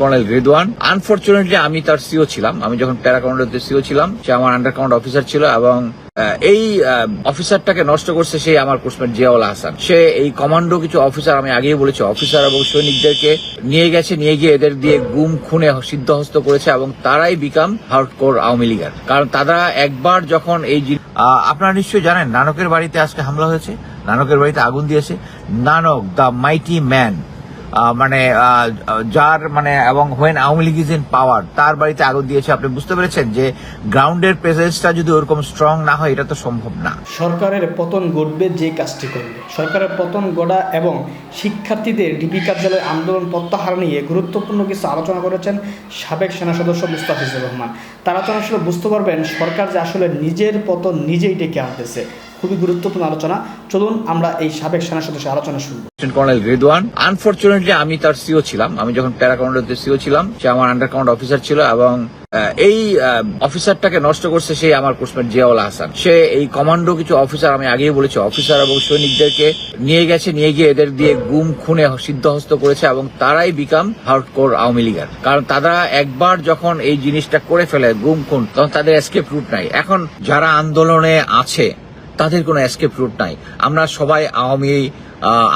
Colonel Redwan unfortunately আমি তার CO ছিলাম। আমি যখন প্যারা কমান্ডারতে সিও ছিলাম, সে আমার আন্ডার কমান্ড অফিসার ছিল এবং এই অফিসারটাকে নষ্ট করছে সেই আমার কোর্সমেট জিয়াউল হাসান। সে এই কমান্ডো কিছু অফিসার আমি আগেই বলেছি অফিসার এবং সৈনিকদেরকে নিয়ে গেছে, নিয়ে গিয়ে এদের দিয়ে গুম, খুনে, সিদ্ধহস্ত করেছে এবং তারাই বিকাম হার্ডকোর আওয়ামী লীগার। কারণ তারা একবার যখন এই আপনারা নিশ্চয়ই জানেন, নানকের বাড়িতে আজকে হামলা হয়েছে। নানকের বাড়িতে আগুন দিয়েছে। নানক দ্য মাইটি ম্যান মানে যার মানে এবং when Awami league is in power তার বাড়িতে আগুন দিয়েছে, আপনি বুঝতে পেরেছেন যে গ্রাউন্ডের প্রেজেন্সটা যদি ওরকম স্ট্রং না হয়, এটা তো সম্ভব না। সরকারের পতন ঘটবে যে কাজটি করবে। সরকারের পতন গড়া এবং শিক্ষার্থীদের ডিবি কার্যালয় আন্দোলন প্রত্যাহার নিয়ে গুরুত্বপূর্ণ কিছু আলোচনা করেছেন সাবেক সেনা সদস্য মুস্তাফিজুর রহমান। তারা তো আসলে বুঝতে পারবেন সরকার যে আসলে নিজের পতন নিজেই ডেকে আনতেছে। খুবই গুরুত্বপূর্ণ আলোচনা। চলুন আমরা এই সাবেক সেনা সদস্যের আলোচনা লেফটেন্যান্ট কর্নেল রেদওয়ান আনফর্চুনেটলি আমি তার সিও ছিলাম। আমি যখন প্যারা কমান্ডারতে সিও ছিলাম, সে আমার আন্ডার কমান্ড অফিসার ছিল এবং এই অফিসারটাকে নষ্ট করছে সেই আমার কোর্সমেট জিয়াউল হাসান। সে এই কমান্ডো কিছু অফিসার আমি আগেই বলেছি অফিসার এবং সৈনিকদেরকে নিয়ে গেছে, নিয়ে গিয়ে এদের দিয়ে গুম, খুনে, সিদ্ধহস্ত করেছে এবং তারাই বিকাম হার্ডকোর আওয়ামী লীগার। কারণ তারা একবার যখন এই জিনিসটা করে ফেলে, গুম, খুন, তখন তাদের এসকেপ রুট নাই। এখন যারা আন্দোলনে আছে তাদের কোনো এসকেপ রুট নাই। আমরা সবাই আওয়ামী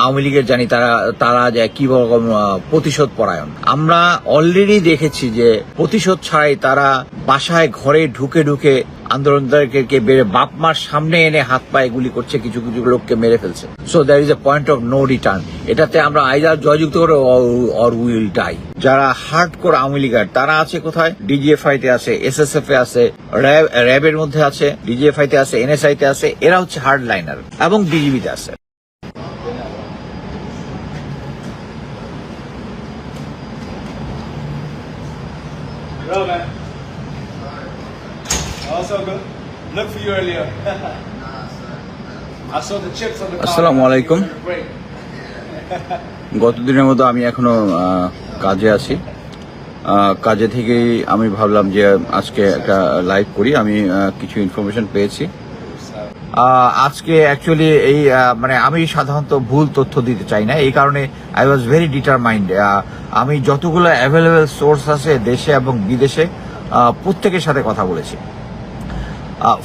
আওয়ামী লীগের জানি তারা তারা যে কি রকম প্রতিশোধ পরায়ণ। আমরা অলরেডি দেখেছি যে প্রতিশোধ ছাড়াই তারা বাসায় ঘরে ঢুকে ঢুকে আন্দোলনকারীকে বেড়ে বাপ মার সামনে এনে হাত পায়ে গুলি করছে, কিছু কিছু লোককে মেরে ফেলছে। So there is a point of no return এটাতে আমরা আইদার জয়যুক্ত করে অর উইল ডাই যারা হার্ড কোর আওয়ামী লীগার, তারা আছে কোথায়? ডিজিএফআই তে আছে এসএসএফ এ আছে র্যাবের মধ্যে আছে ডিজিএফআই তে আছে এনএসআই তে আছে, এরা হচ্ছে হার্ড লাইনার এবং ডিজিবি তে আছে। Look for you earlier. I saw the chips on the car. Assalamu alaikum. Great. গতদিনের মতো আমি এখনও কাজে আছি কাজে থেকেই আমি ভাবলাম যে আজকে একটা লাইভ করি আমি কিছু ইনফরমেশন পেয়েছি আজকে অ্যাকচুয়ালি এই মানে আমি সাধারণত ভুল তথ্য দিতে চাই না এই কারণে আই ওয়াজ ভেরি ডিটারমাইন্ড আমি যতগুলো অ্যাভেলেবেল সোর্স আছে দেশে এবং বিদেশে প্রত্যেকের সাথে কথা বলেছি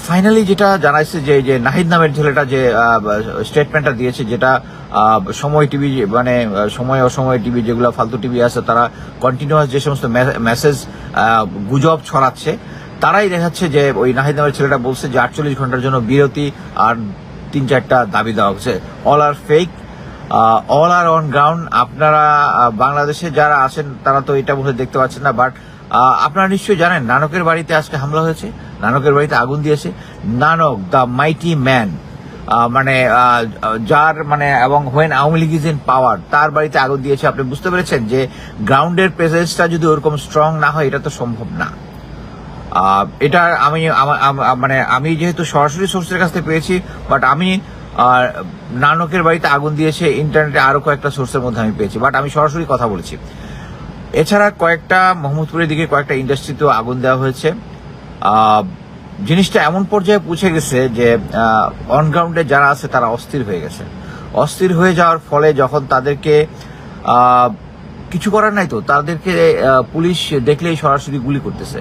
ফাইনালি যেটা জানাইছে যে যে নাহিদ নামের ছেলেটা যে স্টেটমেন্টটা দিয়েছে যেটা সময় টিভি মানে সময় অসময় টিভি যেগুলো ফালতু টিভি আছে, তারা কন্টিনিউয়াস যে সমস্ত মেসেজ গুজব ছড়াচ্ছে, তারাই দেখাচ্ছে যে, ওই নাহিদ নামের ছেলেটা বলছে যে, আটচল্লিশ ঘণ্টার জন্য বিরতি আর তিন চারটা দাবি দেওয়া হচ্ছে। All are fake all are on ground আপনারা বাংলাদেশে যারা আছেন, তারা তো এটা বলে দেখতে পাচ্ছেন না বাট আপনারা নিশ্চয়ই জানেন, নানকের বাড়িতে আজকে হামলা হয়েছে। নানকের বাড়িতে আগুন দিয়েছে। নানক, দ্য মাইটি ম্যান মানে যার মানে এবং when Awami league is in power, তার বাড়িতে আগুন দিয়েছে। আপনি বুঝতে পেরেছেন যে গ্রাউন্ডের প্রেজেন্সটা যদি ওরকম স্ট্রং না হয়, এটা তো সম্ভব না। এটা আমি মানে আমি যেহেতু সরাসরি সোর্সের কাছ থেকে পেয়েছি বাট আমি নানকের বাড়িতে আগুন দিয়েছে ইন্টারনেটে আরও কয়েকটা সোর্সের মধ্যে আমি পেয়েছি বাট আমি সরাসরি কথা বলেছি। এছাড়া কয়েকটা মোহাম্মদপুরের দিকে কয়েকটা ইন্ডাস্ট্রিতেও আগুন দেওয়া হয়েছে। জিনিসটা এমন পর্যায়ে পৌঁছে গেছে যে অনগ্রাউন্ডে যারা আছে তারা অস্থির হয়ে গেছে। অস্থির হয়ে যাওয়ার ফলে যখন তাদেরকে কিছু করার নাই তো, তাদেরকে পুলিশ দেখলেই সরাসরি গুলি করতেছে।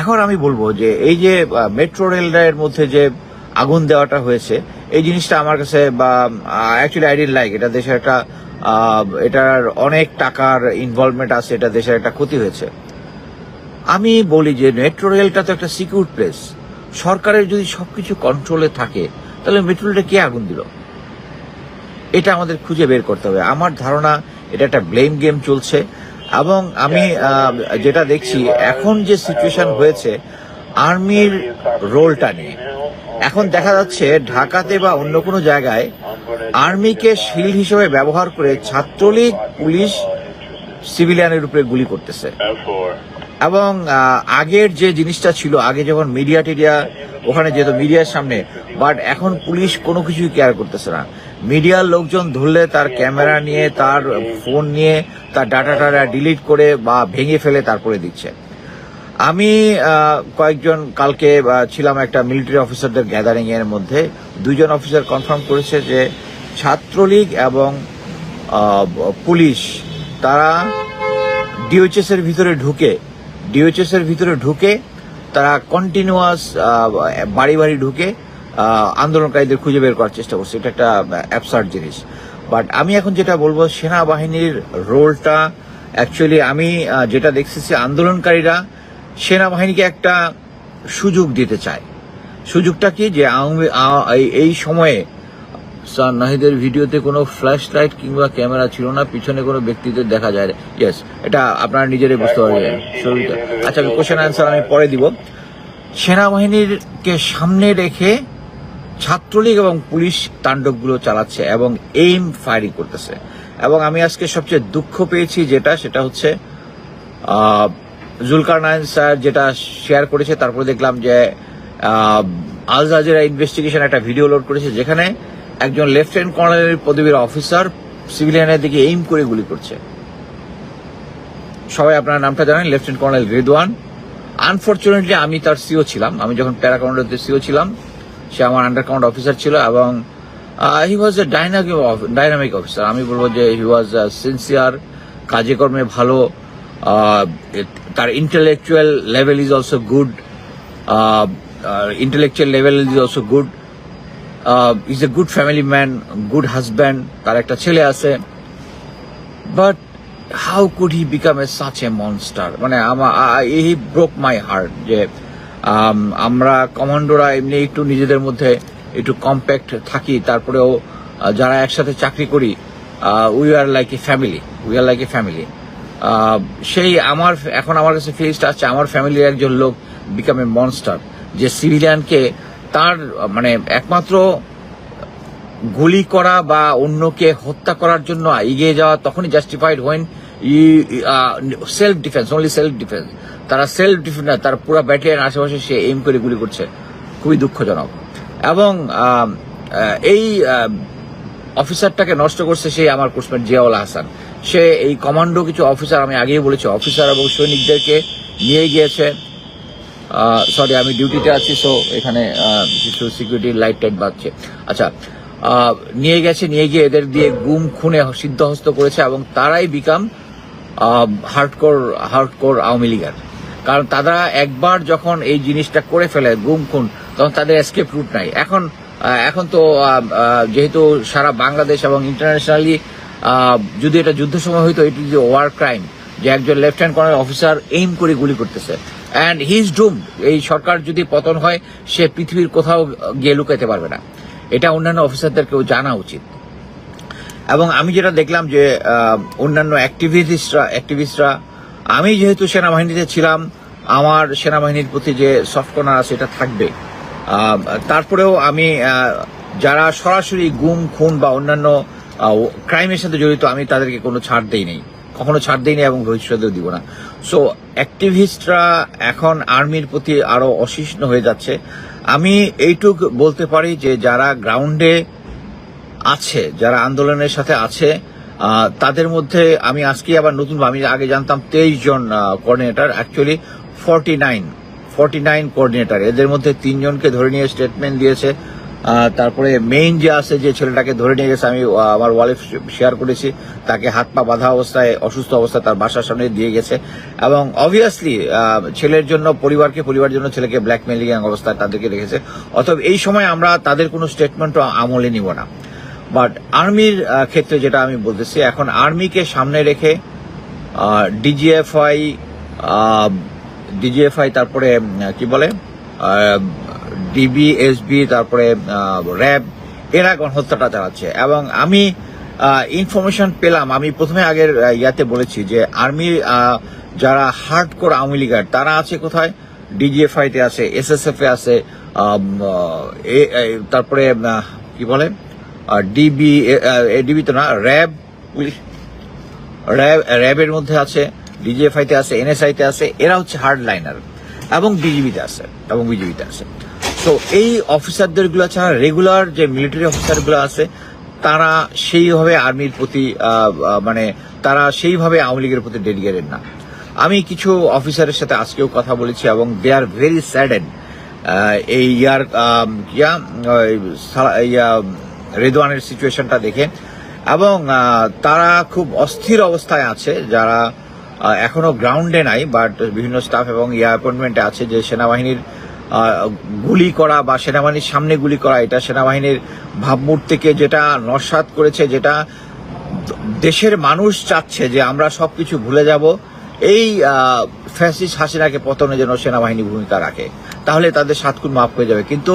এখন আমি বলব যে, এই যে মেট্রো রেলের মধ্যে যে আগুন দেওয়াটা হয়েছে, এই জিনিসটা আমার কাছে বা অ্যাকচুয়ালি আই লাইক এটা দেশের একটা এটার অনেক টাকার ইনভলভমেন্ট আছে এটা দেশের একটা ক্ষতি হয়েছে আমি বলি যে মেট্রো রেলটা তো একটা সিকিউর প্লেস সরকারের যদি সবকিছু কন্ট্রোলে থাকে তাহলে মেট্রো রেলটা কে আগুন দিল এটা আমাদের খুঁজে বের করতে হবে আমার ধারণা এটা একটা ব্লেম গেম চলছে এবং আমি যেটা দেখছি এখন যে সিচুয়েশন হয়েছে আর্মির রোলটা নিয়ে এখন দেখা যাচ্ছে ঢাকাতে বা অন্য কোনো জায়গায় আর্মিকে শিল হিসেবে ব্যবহার করে ছাত্রলীগ, পুলিশ, সিভিলিয়ানের উপরে গুলি করতেছে। এবং আগের যে জিনিসটা ছিল, আগে যখন মিডিয়া টিডিয়া, ওখানে যেত মিডিয়ার সামনে, বাট এখন পুলিশ কোনো কিছুই কেয়ার করতেছে না। মিডিয়ার লোকজন ধরলে তার ক্যামেরা নিয়ে, তার ফোন নিয়ে, তার ডাটা টাটা ডিলিট করে বা ভেঙে ফেলে তারপরে দিচ্ছে। আমি কয়েকজন কালকে ছিলাম একটা মিলিটারি অফিসারদের গ্যাদারিং এর মধ্যে। দুজন অফিসার কনফার্ম করেছে যে ছাত্রলীগ এবং পুলিশ, তারা ডিওএইচএস এর ভিতরে ঢুকে ডিওএইচএস এর ভিতরে ঢুকে, তারা কন্টিনিউয়াস বাড়ি বাড়ি ঢুকে আন্দোলনকারীদের খুঁজে বের করার চেষ্টা করছে। এটা একটা অ্যাবসার্ড জিনিস। বাট আমি এখন যেটা বলব, সেনাবাহিনীর রোলটা অ্যাকচুয়ালি আমি যেটা দেখতেছি, আন্দোলনকারীরা সেনাবাহিনীকে একটা সুযোগ দিতে চায়। সুযোগটা কি যে এই- সময়ে স্যার নাহিদের ভিডিওতে কোনো ফ্ল্যাশ লাইট কিংবা ক্যামেরা ছিল না, পিছনে কোনো ব্যক্তিদের দেখা যায়। ইয়েস এটা আপনারা নিজেরাই বুঝতে পারবেন ছবিটা আচ্ছা কোশ্চেন অ্যান্সার আমি পরে দিব। সেনাবাহিনীরকে সামনে রেখে ছাত্রলীগ এবং পুলিশ তাণ্ডবগুলো চালাচ্ছে এবং এইম ফায়ারিং করতেছে। এবং আমি আজকে সবচেয়ে দুঃখ পেয়েছি যেটা, সেটা হচ্ছে জুলকার নায়ন স্যার যেটা শেয়ার করেছে, তারপরে দেখলাম যে আল জাজিরা ইনভেস্টিগেশন একটা ভিডিও লোড করেছে, যেখানে একজন লেফটেন্যান্ট কর্নেলের পদবীর অফিসার সিভিলিয়ানের দিকে এইম করে গুলি করছে। সবাই আপনার নামটা জানেন লেফটেন্যান্ট কর্নেল রেদওয়ান। আনফর্চুনেটলি আমি তার সিও ছিলাম। আমি যখন প্যারা কমান্ডারতে সিও ছিলাম, সে আমার আন্ডার কমান্ড অফিসার ছিল এবং he was a dynamic dynamic officer আমি বলব যে হি ওয়াজ সিনসিয়ার কাজে কর্মে ভালো তার intellectual level is also good intellectual level is also good is a good family man good husband তার একটা ছেলে আছে। But how could he become a such a monster মানে আমার হি ব্রোক মাই হার্ট যে আমরা কমান্ডোরা এমনি একটু নিজেদের মধ্যে একটু কম্প্যাক্ট থাকি, তারপরেও যারা একসাথে চাকরি করি we are like a family we are like a family সেই আমার, এখন আমার কাছে ফিলিংসটা আছে আমার ফ্যামিলির একজন লোক বিকাম এ মনস্টার যে সিভিলিয়ানকে তার মানে একমাত্র গুলি করা বা অন্যকে হত্যা করার জন্য এগিয়ে যাওয়া তখনই justified when self defence only self defence তারা সেলফ ডিফেন্স তার পুরো ব্যাটালিয়ান আশেপাশে সে এম করে গুলি করছে। খুবই দুঃখজনক। এবং এই অফিসারটাকে নষ্ট করছে সেই আমার কোর্সমেট জিয়াউল হাসান। সে এই কমান্ডো কিছু অফিসার, আমি আগেই বলেছি, অফিসার এবং সৈনিকদেরকে নিয়ে গিয়েছে। সরি, আমি ডিউটিতে আছি, সো এখানে কিছু সিকিউরিটি লাইট টাইট বাজছে। আচ্ছা নিয়ে গেছে, নিয়ে গিয়ে এদের দিয়ে গুম, খুনে, সিদ্ধহস্ত করেছে এবং তারাই বিকাম হার্ডকোর হার্ডকোর আওয়ামী লীগের। কারণ তারা একবার যখন এই জিনিসটা করে ফেলে, গুম, খুন, তখন তাদের এসকেপ রুট নাই। এখন এখন তো যেহেতু সারা বাংলাদেশ এবং ইন্টারন্যাশনালি যদি এটা যুদ্ধ সময় হইতো এটি যে ওয়ার ক্রাইম যে একজন লেফটেন্যান্ট কর্নেল অফিসার এইম করে গুলি করতেছে। অ্যান্ড হিজ ডুম এই সরকার যদি পতন হয়, সে পৃথিবীর কোথাও গিয়ে লুকাইতে পারবে না। এটা অন্যান্য অফিসারদেরকেও জানা উচিত। এবং আমি যেটা দেখলাম যে অন্যান্য অ্যাক্টিভিস্টরা অ্যাক্টিভিস্টরা আমি যেহেতু সেনাবাহিনীতে ছিলাম, আমার সেনাবাহিনীর প্রতি যে সফট কর্নার আছে এটা থাকবে তারপরেও আমি যারা সরাসরি গুম, খুন বা অন্যান্য ক্রাইমের সাথে জড়িত, আমি তাদেরকে কোনো ছাড় দেই নেই। কখনো ছাড় দেইনি এবং ভবিষ্যতেও দিব না। সো অ্যাক্টিভিস্টরা এখন আর্মির প্রতি আরও অসহিষ্ণু হয়ে যাচ্ছে। আমি এইটুক বলতে পারি যে, যারা গ্রাউন্ডে আছে, যারা আন্দোলনের সাথে আছে তাদের মধ্যে আমি আজকে আবার নতুন, আমি আগে জানতাম তেইশ জন coordinator actually forty nine forty nine coordinator এদের মধ্যে তিনজনকে ধরে নিয়ে স্টেটমেন্ট দিয়েছে। তারপরে মেইন যে আছে যে ছেলেটাকে ধরে নিয়ে গেছে, আমি আমার ওয়ালে শেয়ার করেছি, তাকে হাত পা বাঁধা অবস্থায়, অসুস্থ অবস্থায় তার বাসার সামনে দিয়ে গেছে। এবং অবভিয়াসলি ছেলের জন্য, পরিবারকে পরিবার জন্য ছেলেকে ব্ল্যাকমেলিং অবস্থায় তাদেরকে রেখেছে। অথবা এই সময় আমরা তাদের কোনো স্টেটমেন্টও আমলে নিব না। বাট আর্মির ক্ষেত্রে যেটা আমি বলতেছি, এখন আর্মিকে সামনে রেখে ডিজিএফআই ডিজিএফআই তারপরে কি বলে ডিবিএসবি তারপরে র্যাব এরা গণহত্যাটা চালাচ্ছে। এবং আমি ইনফরমেশন পেলাম আমি প্রথমে আগের ইয়াতে বলেছি যে আর্মির যারা হার্ড কোর আওয়ামী লীগার তারা আছে কোথায়? ডিজিএফআই তে আছে এসএসএফ এ আছে আম, আহ, এ- এ- তারপরে কি বলে? ডিবি ডিবি তো না র্যাব র্যাব র্যাবের মধ্যে আছে ডিজিএফআই তে আছে এনএসআই তে আছে এরা হচ্ছে হার্ড লাইনার এবং বিজিবিতে আছে এবং বিজিবিতে আছে। তো এই অফিসারদেরগুলো ছাড়া রেগুলার যে মিলিটারি অফিসারগুলো আছে, তারা সেইভাবে আর্মির প্রতি মানে তারা সেইভাবে আওয়ামী লীগের প্রতি ডেডিকেটেড না। আমি কিছু অফিসারের সাথে আজকেও কথা বলেছি এবং দে আর ভেরি স্যাডেড এই ইয়ার ইয়া ইয়া রেদওয়ানের সিচুয়েশনটা দেখে এবং তারা খুব অস্থির অবস্থায় আছে, যারা এখনও গ্রাউন্ডে নাই বাট বিভিন্ন স্টাফ এবং ইয়া অ্যাপয়েন্টমেন্টে আছে যে সেনাবাহিনীর গুলি করা বা সেনাবাহিনীর সামনে গুলি করা, এটা সেনাবাহিনীর ভাবমূর্তিকে যেটা নস্বাত করেছে, যেটা দেশের মানুষ চাচ্ছে যে আমরা সবকিছু ভুলে যাব, এই ফ্যাসিস হাসিনাকে পতনের জন্য সেনাবাহিনী ভূমিকা রাখে, তাহলে তাদের সাতকুন মাফ হয়ে যাবে। কিন্তু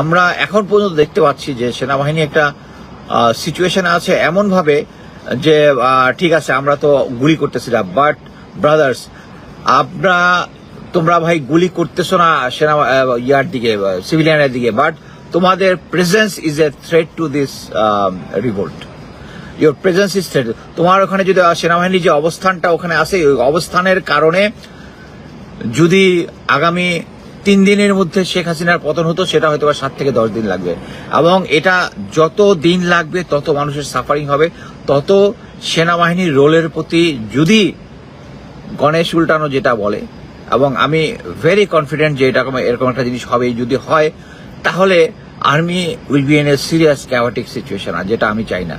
আমরা এখন পর্যন্ত দেখতে পাচ্ছি যে সেনাবাহিনী একটা সিচুয়েশন আছে এমনভাবে যে ঠিক আছে, আমরা তো গুলি করতেছিলাম বাট ব্রাদার্স আমরা তোমরা ভাই গুলি করতেছো না সেনা ইয়ার দিকে সিভিলিয়ানের দিকে বাট তোমাদের presence is a threat to this revolt your presence is threat তোমার ওখানে যদি সেনাবাহিনীর যে অবস্থানটা ওখানে আছে, ওই অবস্থানের কারণে যদি আগামী তিন দিনের মধ্যে শেখ হাসিনার পতন হতো, সেটা হয়তো সাত থেকে দশ দিন লাগবে। এবং এটা যত দিন লাগবে, তত মানুষের সাফারিং হবে, তত সেনাবাহিনীর রোলের প্রতি যদি গণেশ উল্টানো যেটা বলে এবং আমি ভেরি কনফিডেন্ট যে এটা এরকম একটা জিনিস হবে। যদি হয়, তাহলে army will be in a serious chaotic situation আর যেটা আমি চাই না।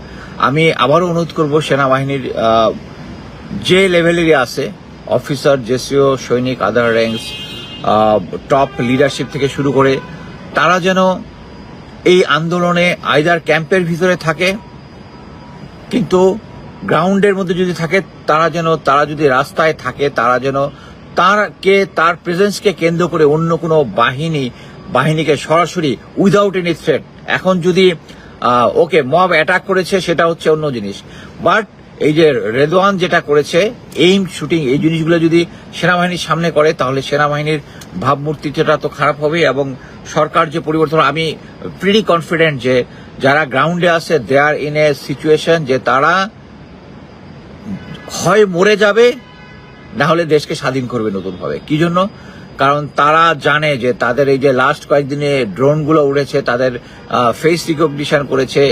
আমি আবারও অনুরোধ করব সেনাবাহিনীর যে লেভেলেরই আছে অফিসার জেসিও সৈনিক আদার র্যাঙ্কস টপ লিডারশিপ থেকে শুরু করে, তারা যেন এই আন্দোলনে আইদার ক্যাম্পের ভিতরে থাকে, কিন্তু গ্রাউন্ডের মধ্যে যদি থাকে, তারা যেন তারা যদি রাস্তায় থাকে, তারা যেন তারকে, তার প্রেজেন্সকে কেন্দ্র করে অন্য কোনো বাহিনী, বাহিনীকে সরাসরি উইদাউট এনি থ্রেট এখন যদি ওকে মব অ্যাটাক করেছে, সেটা হচ্ছে অন্য জিনিস। বাট এই যে রেদওয়ান যেটা করেছে এইম শুটিং এই জিনিসগুলো যদি সেনাবাহিনীর সামনে করে, তাহলে সেনাবাহিনীর ভাবমূর্তিটা তো খারাপ হবে এবং সরকার যে পরিবর্তন, আমি প্রিটি কনফিডেন্ট যে যারা গ্রাউন্ডে আছে দে আর ইন এ সিচুয়েশন যে তারা হয় মরে যাবে না হলে দেশকে স্বাধীন করবে নতুনভাবে। কি জন্য? কারণ তারা জানে যে তাদের এই যে লাস্ট কয়েকদিনে ড্রোনগুলো উড়েছে, তাদের ফেস রিকগনিশন করেছে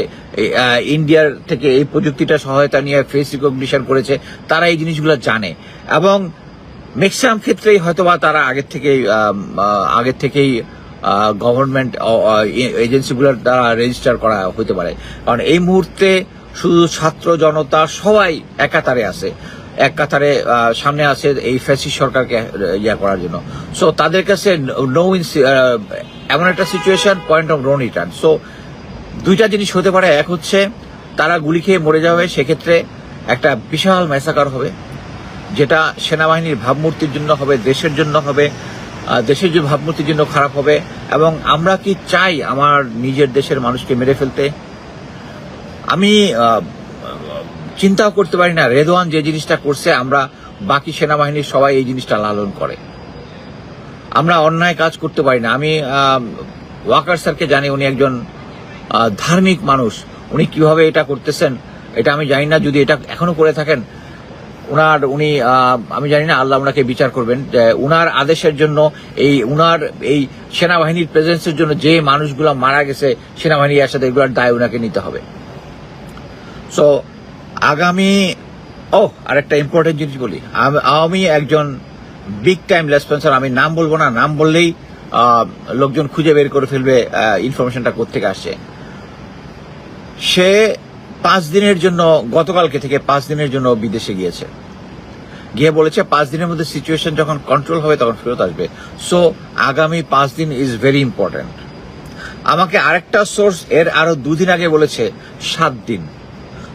ইন্ডিয়ার থেকে এই প্রযুক্তিটা সহায়তা নিয়ে ফেস রিকগনিশন করেছে, তারা এই জিনিসগুলো জানে। এবং ম্যাক্সিমাম ক্ষেত্রেই হয়তোবা তারা আগের থেকেই আগের থেকেই গভর্নমেন্ট এজেন্সিগুলোর দ্বারা রেজিস্টার করা হতে পারে। কারণ এই মুহূর্তে শুধু ছাত্র জনতা সবাই একাতারে আছে। এক কাতারে সামনে আছে এই ফ্যাসিস সরকারকে ইয়া করার জন্য। সো তাদের কাছে নো ইন এমন একটা situation point of no return so দুইটা জিনিস হতে পারে। এক হচ্ছে, তারা গুলি খেয়ে মরে যাবে, সেক্ষেত্রে একটা বিশাল ম্যাসাকার হবে, যেটা সেনাবাহিনীর ভাবমূর্তির জন্য হবে, দেশের জন্য হবে দেশের যে ভাবমূর্তির জন্য খারাপ হবে, এবং আমরা কি চাই আমার নিজের দেশের মানুষকে মেরে ফেলতে? আমি চিন্তাও করতে পারি না। রেদওয়ান যে জিনিসটা করছে, আমরা বাকি সেনাবাহিনীর সবাই এই জিনিসটা লালন করে। আমরা অন্যায় কাজ করতে পারি না। আমি ওয়াকার স্যারকে জানি, উনি একজন ধার্মিক মানুষ। উনি কীভাবে এটা করতেছেন, এটা আমি জানি না। যদি এটা এখনও করে থাকেন, উনার, উনি আমি জানি না, আল্লাহ ওনাকে বিচার করবেন উনার আদেশের জন্য এই, উনার এই সেনাবাহিনীর প্রেজেন্সের জন্য যে মানুষগুলো মারা গেছে, সেনাবাহিনীর একসাথে এগুলোর দায় উনাকে নিতে হবে। সো আগামী ও আরেকটা ইম্পর্টেন্ট জিনিস বলি। আম- একজন বিগ টাইম রেসপন্সার আমি নাম বলব না, নাম বললেই লোকজন খুঁজে বের করে ফেলবে ইনফরমেশনটা কোথেকে আসছে। সে পাঁচ দিনের জন্য, গতকালকে থেকে পাঁচ দিনের জন্য বিদেশে গিয়েছে। গিয়ে বলেছে, পাঁচ দিনের মধ্যে সিচুয়েশন যখন কন্ট্রোল হবে, তখন ফেরত আসবে। সো আগামী পাঁচ দিন ইজ ভেরি ইম্পর্টেন্ট আমাকে আরেকটা সোর্স এর আরও দুদিন আগে বলেছে, সাত দিন।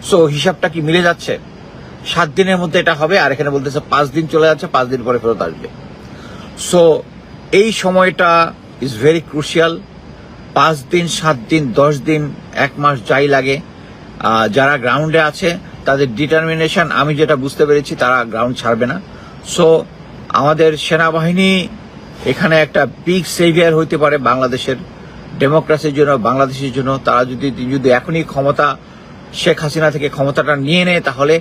সো হিসাবটা কি মিলে যাচ্ছে? সাত দিনের মধ্যে এটা হবে, আর এখানে বলতেছে পাঁচ দিন চলে যাচ্ছে, পাঁচ দিন পরে ফেরত আসবে। সো এই সময়টা ইজ ভেরি ক্রুশিয়াল পাঁচ দিন, সাত দিন, দশ দিন, এক মাস যাই লাগে যারা গ্রাউন্ডে আছে, তাদের ডিটারমিনেশন আমি যেটা বুঝতে পেরেছি, তারা গ্রাউন্ড ছাড়বে না। সো আমাদের সেনাবাহিনী এখানে একটা বিগ সেভিয়ার হইতে পারে বাংলাদেশের ডেমোক্রেসির জন্য, বাংলাদেশের জন্য। তারা যদি যদি এখনই ক্ষমতা শেখ হাসিনা থেকে ক্ষমতাটা নিয়ে নেয়, তাহলে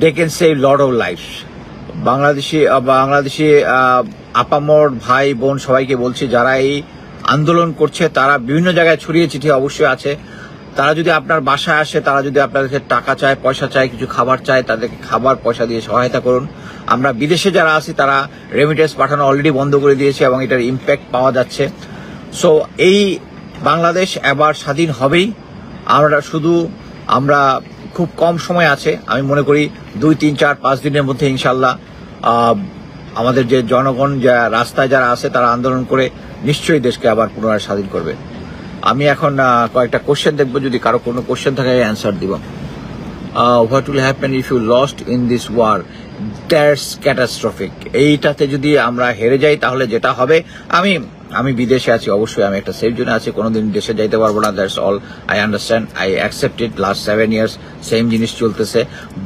they can save lot of life Bangladeshi Bangladeshi আপামর ভাই বোন সবাইকে বলছি, যারা এই আন্দোলন করছে, তারা বিভিন্ন জায়গায় ছড়িয়ে চিঠি অবশ্যই আছে। তারা যদি আপনার বাসায় আসে, তারা যদি আপনাদেরকে টাকা চায়, পয়সা চায়, কিছু খাবার চায়, তাদেরকে খাবার, পয়সা দিয়ে সহায়তা করুন। আমরা বিদেশে যারা আছি, তারা রেমিটেন্স পাঠানো অলরেডি বন্ধ করে দিয়েছে এবং এটার ইম্প্যাক্ট পাওয়া যাচ্ছে। সো এই বাংলাদেশ এবার স্বাধীন হবেই। আমরা শুধু, আমরা খুব কম সময় আছে। আমি মনে করি দুই, তিন, চার, পাঁচ দিনের মধ্যে ইনশাল্লাহ আমাদের যে জনগণ, যা রাস্তায় যারা আছে, তারা আন্দোলন করে নিশ্চয়ই দেশকে আবার পুনরায় স্বাধীন করবে। আমি এখন কয়েকটা কোশ্চেন দেখব, যদি কারও কোনো কোশ্চেন থাকে অ্যান্সার দিব। What will happen if you lost in this war that's catastrophic এইটাতে যদি আমরা হেরে যাই, তাহলে যেটা হবে, আমি আমি বিদেশে আছি, অবশ্যই আমি একটা সেফ জোনে আছি, কোনোদিন দেশে যাইতে পারব না that's all I understand I accept it last seven years same জিনিস চলতেছে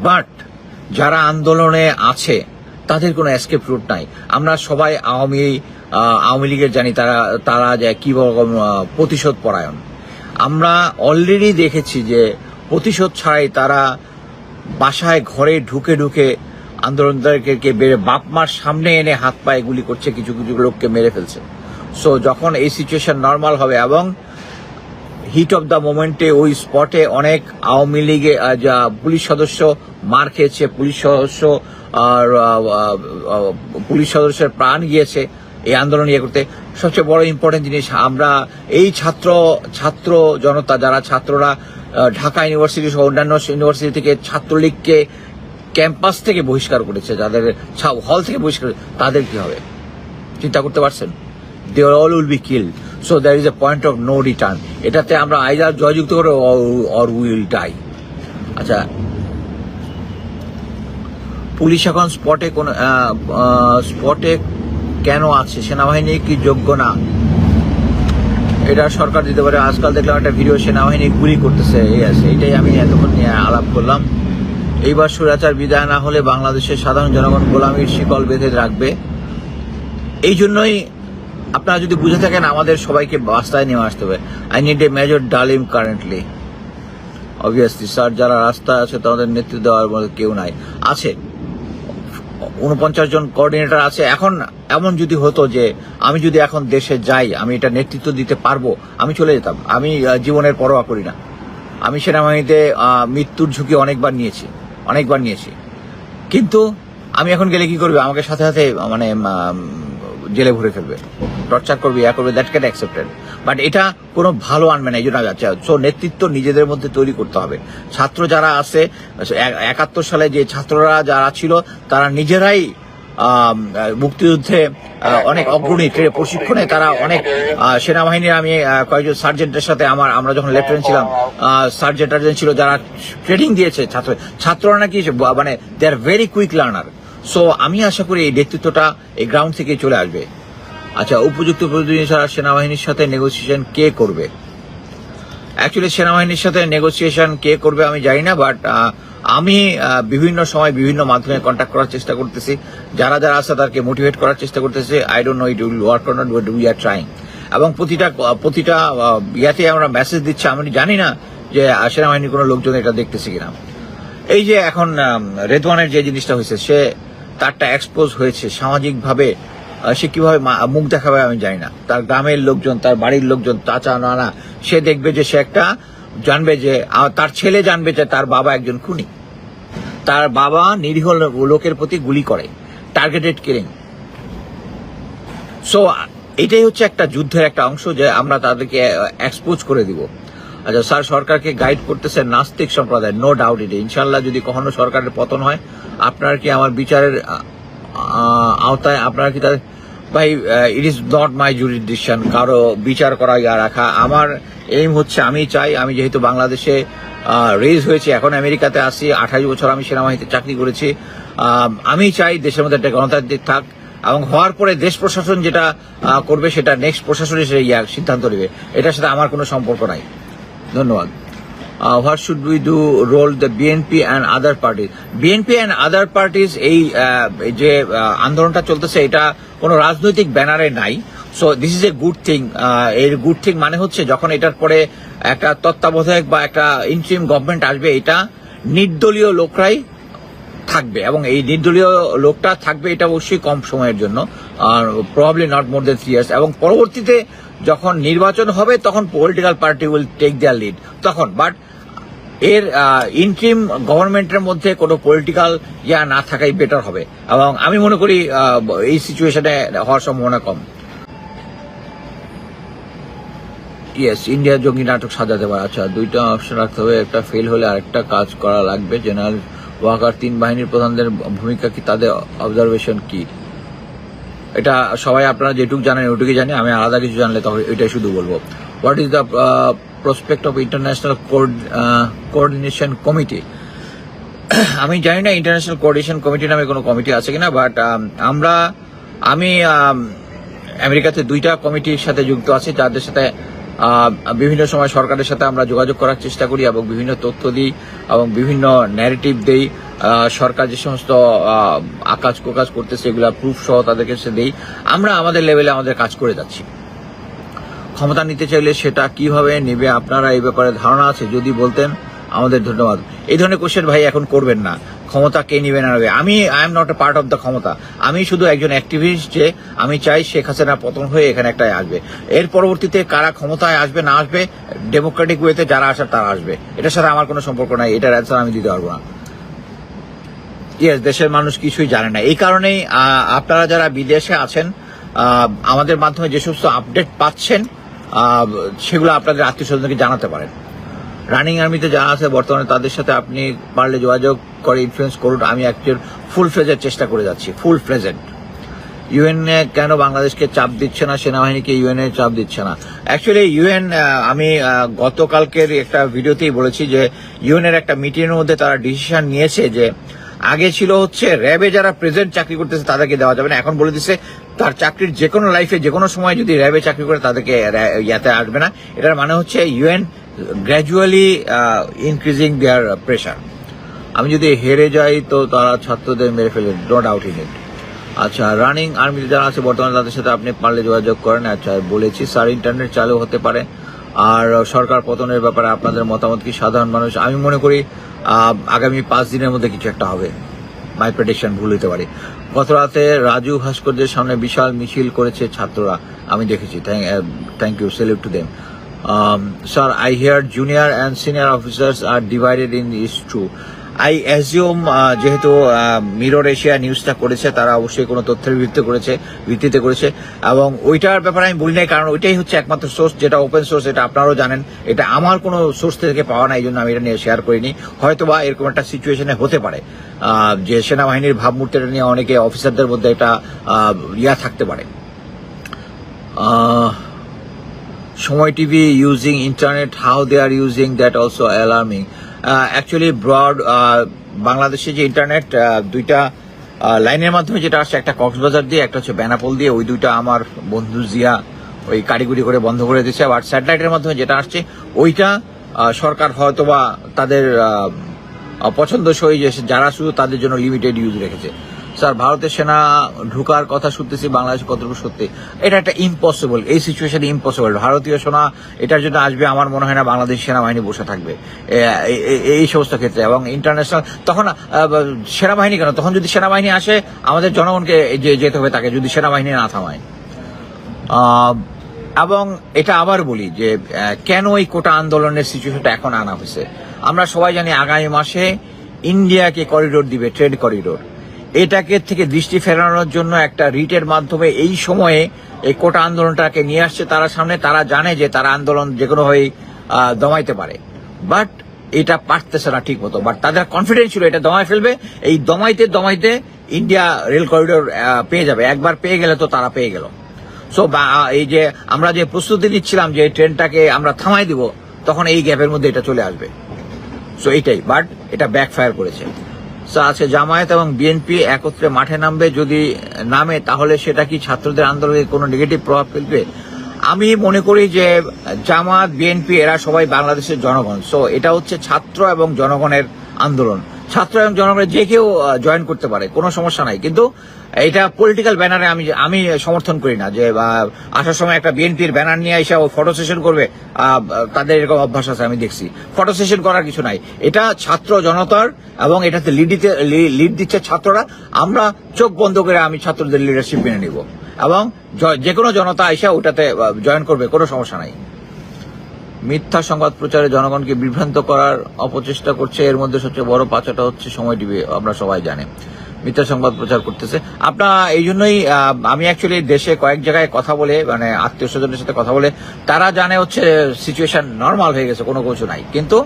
বাট যারা আন্দোলনে আছে, তাদের কোনো এসকেপ রুট নাই। আমরা সবাই আওয়ামী আওয়ামী লীগের জানি, তারা তারা যে কি রকম প্রতিশোধ পরায়ণ। আমরা অলরেডি দেখেছি যে প্রতিশোধ ছাড়াই তারা বাসায় ঘরে ঢুকে ঢুকে আন্দোলনকারীকে বেড়ে বাপ মার সামনে এনে হাত পায়ে গুলি করছে, কিছু কিছু লোককে মেরে ফেলছে। সো যখন এই সিচুয়েশন নর্মাল হবে এবং হিট অফ দ্য মোমেন্টে ওই স্পটে অনেক আওয়ামী লীগে যা পুলিশ সদস্য মার খেয়েছে, পুলিশ সদস্য আর পুলিশ সদস্যের প্রাণ গিয়েছে এই আন্দোলন ইয়ে করতে। সবচেয়ে বড় ইম্পর্টেন্ট জিনিস, আমরা এই ছাত্র ছাত্র জনতা যারা ছাত্ররা ঢাকা ইউনিভার্সিটি সহ অন্যান্য ইউনিভার্সিটি থেকে ছাত্রলীগকে ক্যাম্পাস থেকে বহিষ্কার করেছে, যাদের হল থেকে বহিষ্কার তাদের কি হবে? চিন্তা করতে পারছেন? They all will be kill so there is a point of no return এটাতে আমরা আইজার জয়যুক্ত করে অর উইল ডাই আচ্ছা পুলিশ এখন স্পটে কোন স্পটে কেন আছে? সেনাবাহিনী কি যোগ্য না? এটা সরকার দিতে পারে। আজকাল দেখলাম একটা ভিডিও সেনাবাহিনী গুলি করতেছে। এই আছে এটাই আমি এতক্ষণ নিয়ে আলাপ করলাম। এইবার সুরাচার বিদায় না হলে বাংলাদেশের সাধারণ জনগণ গোলামীর শিকল বেঁধে রাখবে। এই জন্যই আপনারা যদি বুঝে থাকেন, আমাদের সবাইকে রাস্তায় নেমে আসতে হবে। I need a major Dalim currently obviously sir যারা রাস্তায় আছে, তাদের নেতৃত্ব দেওয়ার মতো কেউ নাই। আছে। উনপঞ্চাশ জন কোঅর্ডিনেটর আছে। এখন এমন যদি হতো যে, আমি যদি এখন দেশে যাই, আমি এটা নেতৃত্ব দিতে পারব, আমি চলে যেতাম। আমি জীবনের পরোয়া করি না। আমি সেনাবাহিনীতে মৃত্যুর ঝুঁকি অনেকবার নিয়েছি। অনেকবার নিয়েছি। কিন্তু আমি এখন গেলে কি করবে? আমাকে সাথে সাথে মানে জেলে ভরে ফেলবে। টর্চার করবে, ইয়া করবে দ্যাট ক্যান অ্যাকসেপ্টেড বাট এটা কোনো ভালো আনবে না, এই জন্য যাচ্ছে। সো নেতৃত্ব নিজেদের মধ্যে তৈরি করতে হবে। ছাত্র যারা আছে, একাত্তর সালে যে ছাত্ররা যারা ছিল, তারা নিজেরাই মুক্তিযুদ্ধে অনেক অগ্রণী প্রশিক্ষণে তারা অনেক সেনাবাহিনীর আমি কয়েকজন সার্জেন্টের সাথে আমার, আমরা যখন লেফটেন্যান্ট ছিলাম সার্জেন্ট ছিল যারা ট্রেনিং দিয়েছে ছাত্র ছাত্ররা নাকি মানে they are very quick learner so আমি আশা করি এই নেতৃত্বটা এই গ্রাউন্ড থেকে চলে আসবে। আচ্ছা উপযুক্ত প্রতিনিধি ছাড়া সেনাবাহিনীর সাথে নেগোসিয়েশন কে করবে? অ্যাকচুয়ালি সেনাবাহিনীর সাথে নেগোসিয়েশন কে করবে আমি জানি না বাট আমি বিভিন্ন সময় বিভিন্ন মাধ্যমে কন্ট্যাক্ট করার চেষ্টা করতেছি। যারা যারা আছে তাদেরকে মোটিভেট করার চেষ্টা করতেছি। I don't know it will work not but we are trying এবং প্রতিটা প্রতিটা ইয়াতে আমরা মেসেজ দিচ্ছি, আমি জানি না যে সেনাবাহিনীর কোনো লোকজন এটা দেখতেছি কিনা। এই যে এখন রেদওয়ানের যে জিনিসটা হয়েছে, সে তারটা এক্সপোজ হয়েছে সামাজিকভাবে সে কীভাবে মুখ দেখাবে আমি জানি না। তার গ্রামের লোকজন, তার বাড়ির লোকজন, চাচা, নানা, সে দেখবে যে সে একটা জানবে যে তার ছেলে জানবে যে তার বাবা একজন খুনি। তার বাবা নিরীহ লোকের প্রতি গুলি করে টার্গেটেড কিলিং সো এটাই হচ্ছে একটা যুদ্ধের একটা অংশ যে আমরা তাদেরকে এক্সপোজ করে দিব। আচ্ছা স্যার, সরকারকে গাইড করতেছে নাস্তিক সম্প্রদায় নো ডাউট ইট ইনশাল্লাহ যদি কখনো সরকারের পতন হয়, আপনার কি আমার বিচারের আওতায় আপনার কি তাদের, ভাই it is not my jurisdiction কারও বিচার করা ইয়া রাখা। আমার এইম হচ্ছে, আমি চাই, আমি যেহেতু বাংলাদেশে রেজ হয়েছে, এখন আমেরিকাতে আসি আঠাশ বছর আমি সেনাবাহিনীতে চাকরি করেছি, আমি চাই দেশের মধ্যে একটা গণতান্ত্রিক থাক, এবং হওয়ার পরে দেশ প্রশাসন যেটা করবে সেটা নেক্সট প্রশাসন হিসেবে ইয়া সিদ্ধান্ত নেবে। এটার সাথে আমার কোনো সম্পর্ক নাই। ধন্যবাদ। What should we do role the BNP and other parties BNP and other parties এই যে আন্দোলনটা চলতেছে, এটা কোনো রাজনৈতিক ব্যানারে নাই। So this is a good thing এর গুড থিং মানে হচ্ছে যখন এটার পরে একটা তত্ত্বাবধায়ক বা একটা ইন্ট্রিম গভর্নমেন্ট আসবে, এটা নির্দলীয় লোকরাই থাকবে এবং এই নির্দলীয় লোকটা থাকবে এটা অবশ্যই কম সময়ের জন্য probably not more than three years এবং পরবর্তীতে যখন নির্বাচন হবে, তখন political party will take their lead তখন বাট এর ইন্ট্রিম গভর্নমেন্টের মধ্যে কোনো পলিটিক্যাল ইয়া না থাকাই বেটার হবে। এবং আমি মনে করি এই সিচুয়েশনে হওয়ার সম্ভাবনা কম। ইয়েস ইন্ডিয়া জঙ্গি নাটক সাজাতে পারে। আচ্ছা দুইটা অপশন রাখতে হবে। একটা ফেল হলে আরেকটা কাজ করা লাগবে। জেনারেল ওয়াকার তিন বাহিনীর প্রধানদের ভূমিকা কি? তাদের অবজারভেশন কি? এটা সবাই আপনারা যেটুকু জানেন ওইটুকু জানি আমি আলাদা কিছু জানলে তখন এটাই শুধু বলব। What is the prospect of international coordination committee আমি জানি না ইন্টারন্যাশনাল কোঅর্ডিনেশন কমিটি নামে কোনো কমিটি আছে কিনা বাট আমরা আমি um, আমেরিকাতে দুইটা কমিটির সাথে যুক্ত আছি যাদের সাথে বিভিন্ন সময় সরকারের সাথে আমরা যোগাযোগ করার চেষ্টা করি এবং বিভিন্ন তথ্য দিই এবং বিভিন্ন ন্যারেটিভ দেই। সরকার যে সমস্ত আকাজ কোকাজ করতেছে, এগুলা প্রুফ সহ তাদেরকে সে দেই। আমরা আমাদের লেভেলে আমাদের কাজ করে যাচ্ছি। ক্ষমতা নিতে চাইলে সেটা কীভাবে নেবে, আপনারা এই ব্যাপারে ধারণা আছে? যদি বলতেন, আমাদের ধন্যবাদ। এই ধরনের কোশ্চেন ভাই এখন করবেন না। ক্ষমতা কে নিবে না নেবে? আমি I am not a part of the ক্ষমতা। আমি শুধু একজন অ্যাক্টিভিস্ট যে, আমি চাই শেখ হাসিনা পতন হয়ে এখানে একটা আসবে। এর পরবর্তীতে কারা ক্ষমতায় আসবে, না আসবে ডেমোক্রেটিক ওয়েতে যারা আসার তারা আসবে। এটার সাথে আমার কোনো সম্পর্ক নাই, এটার অ্যান্সার আমি দিতে পারব না। ইয়েস দেশের মানুষ কিছুই জানে না। এই কারণেই আপনারা যারা বিদেশে আছেন আমাদের মাধ্যমে যে সমস্ত আপডেট পাচ্ছেন সেগুলো আপনাদের আত্মীয় স্বজনকে জানাতে পারেন। রানিং আর্মিতে যারা আছে, বর্তমানে তাদের সাথে আপনি পারলে যোগাযোগ করে ইনফ্লুয়েন্স করুন। আমি একজন ফুল ফ্লেজের চেষ্টা করে যাচ্ছি ফুল প্রেজেন্ট ইউএন কেন বাংলাদেশকে চাপ দিচ্ছে না, সেনাবাহিনীকে ইউএন এ চাপ দিচ্ছে না? অ্যাকচুয়ালি ইউএন আমি গতকালকের একটা ভিডিওতেই বলেছি যে ইউএন এর একটা মিটিংয়ের মধ্যে তারা ডিসিশন নিয়েছে যে আগে ছিল হচ্ছে র্যাবে যারা প্রেজেন্ট চাকরি করতেছে তাদেরকে দেওয়া যাবে না। এখন বলে দিচ্ছে তার চাকরির যে কোনো লাইফে যে কোনো সময় যদি র্যাবে চাকরি করে তাদেরকে ইয়াতে আসবে না। এটার মানে হচ্ছে UN gradually increasing their pressure আমি যদি হেরে যাই তো তারা ছাত্রদের মেরে ফেলে নো ডাউট ইন ইট আচ্ছা রানিং আর্মিতে যারা আছে, বর্তমানে তাদের সাথে আপনি পারলে যোগাযোগ করেন। আচ্ছা বলেছি স্যার ইন্টারনেট চালু হতে পারে। আর সরকার পতনের ব্যাপারে আপনাদের মতামত কি? সাধারণ মানুষ, আমি মনে করি আগামী পাঁচ দিনের মধ্যে কিছু একটা হবে। মাই প্রেডিকশন ভুল হতে পারে। গত রাতে রাজু ভাস্কর্যের সামনে বিশাল মিছিল করেছে ছাত্ররা। আমি দেখেছি। Thank you salute to them sir I hear junior and senior officers are divided in is true I assume যেহেতু মিরর এশিয়া নিউজটা করেছে, তারা অবশ্যই কোনো তথ্যের ভিত্তিতে করেছে ভিত্তিতে করেছে, এবং ওইটার ব্যাপারে আমি বলি নাই, কারণ ওইটাই হচ্ছে একমাত্র সোর্স যেটা ওপেন সোর্স এটা আপনারাও জানেন, এটা আমার কোনো সোর্স থেকে পাওয়া নাই, এই জন্য আমি এটা নিয়ে শেয়ার করিনি। হয়তো বা এরকম একটা সিচুয়েশনে হতে পারে যে সেনাবাহিনীর ভাবমূর্তিটা নিয়ে অনেকে অফিসারদের মধ্যে একটা ইয়া থাকতে পারে। সময় TV using internet how they are using that also alarming actually broad বাংলাদেশে যে ইন্টারনেট দুইটা লাইনের মাধ্যমে যেটা আসছে, একটা কক্সবাজার দিয়ে, একটা হচ্ছে বেনাপোল দিয়ে, ওই দুইটা আমার বন্ধু জিয়া ওই কারিগরি করে বন্ধ করে দিচ্ছে আবার স্যাটেলাইটের মাধ্যমে যেটা আসছে, ওইটা সরকার হয়তো বা তাদের পছন্দ সই পছন্দসই যে যারা শুধু তাদের জন্য লিমিটেড ইউজ রেখেছে। স্যার, ভারতের সেনা ঢুকার কথা শুনতেছি, বাংলাদেশ কতটুকু সত্যি? এটা একটা ইম্পসিবল এই সিচুয়েশনে ইম্পসিবল ভারতীয় সেনা, এটার জন্য আসবে আমার মনে হয় না বাংলাদেশ সেনাবাহিনী বসে থাকবে। এই সমস্ত ক্ষেত্রে। এবং ইন্টারন্যাশনাল তখন সেনাবাহিনী কেন? তখন যদি সেনাবাহিনী আসে, আমাদের জনগণকে যেতে হবে তাকে, যদি সেনাবাহিনী না থামায়। এবং এটা আবার বলি যে কেন এই কোটা আন্দোলনের সিচুয়েশনটা এখন আনা হয়েছে? আমরা সবাই জানি আগামী মাসে ইন্ডিয়াকে করিডোর দিবে ট্রেড করিডোর এটাকে থেকে দৃষ্টি ফেরানোর জন্য একটা রিটের মাধ্যমে এই সময়ে এই কোটা আন্দোলনটাকে নিয়ে আসছে তারা সামনে। তারা জানে যে তারা আন্দোলন যে কোনো হয়ে দমাইতে পারে। বাট এটা পারতেছে না ঠিক মতো বাট তাদের কনফিডেন্স ছিল এটা দমায় ফেলবে। এই দমাইতে দমাইতে ইন্ডিয়া রেল করিডোর পেয়ে যাবে। একবার পেয়ে গেলে তো তারা পেয়ে গেল। সো এই যে আমরা যে প্রস্তুতি নিচ্ছিলাম যে ট্রেনটাকে আমরা থামাই দিব, তখন এই গ্যাপের মধ্যে এটা চলে আসবে। সো এইটাই। বাট এটা ব্যাকফায়ার করেছে। আছে জামায়াত এবং বিএনপি একত্রে মাঠে নামবে, যদি নামে, তাহলে সেটা কি ছাত্রদের আন্দোলনে কোনো নেগেটিভ প্রভাব ফেলবে? আমি মনে করি যে জামাত বিএনপি, এরা সবাই বাংলাদেশের জনগণ। সো এটা হচ্ছে ছাত্র এবং জনগণের আন্দোলন। ছাত্র এবং জনগণের যে কেউ জয়েন করতে পারে, কোনো সমস্যা নাই। কিন্তু এটা পলিটিক্যাল ব্যানারে আমি আমি সমর্থন করি না যে আসার সময় একটা বিএনপির ব্যানার নিয়ে এসে ও ফটো সেশন করবে তাদের এরকম অভ্যাস আছে, আমি দেখছি। ফটো সেশন করার কিছু নাই। এটা ছাত্র জনতার এবং এটাতে লিড দিতে লিড দিচ্ছে ছাত্ররা। আমরা চোখ বন্ধ করে আমি ছাত্রদের লিডারশিপ মেনে নিব। এবং যে কোনো জনতা এসে ওটাতে জয়েন করবে, কোনো সমস্যা নাই। মিথ্যা সংবাদ প্রচারে জনগণকে বিভ্রান্ত করার অপচেষ্টা করছে, এর মধ্যে সবচেয়ে বড় পাচাটা হচ্ছে সময় টিভি, আমরা সবাই জানি। মিথ্যা সংবাদ প্রচার করতেছে। আপনার এই জন্যই আমি অ্যাকচুয়ালি দেশে কয়েক জায়গায় কথা বলে মানে আত্মীয় স্বজনের সাথে কথা বলে, তারা জানে হচ্ছে সিচুয়েশন নর্মাল হয়ে গেছে, কোনো কিছু নাই। কিন্তু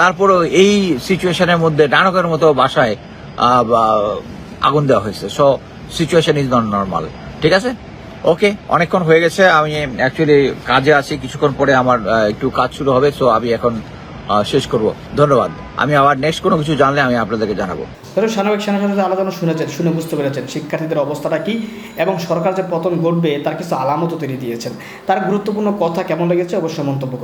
তারপরেও এই সিচুয়েশনের মধ্যে নানকের মতো বাসায় আগুন দেওয়া হয়েছে। So situation is not normal ঠিক আছে? ওকে, অনেকক্ষণ হয়ে গেছে, আমি অ্যাকচুয়ালি কাজে আছি, কিছুক্ষণ পরে আমার একটু কাজ শুরু হবে সো আমি এখন শেষ করব। ধন্যবাদ। আমি আবার নেক্সট কোনো কিছু জানলে আমি আপনাদেরকে জানাব। ধরো সাময়িক সেনার সাথে আলোচনা শুনেছেন, শুনে বুঝতে পেরেছেন শিক্ষার্থীদের অবস্থাটা কি এবং সরকার যে পতন ঘটবে, তার কিছু আলামতও তিনি দিয়েছেন। তার গুরুত্বপূর্ণ কথা কেমন লেগেছে, অবশ্যই মন্তব্য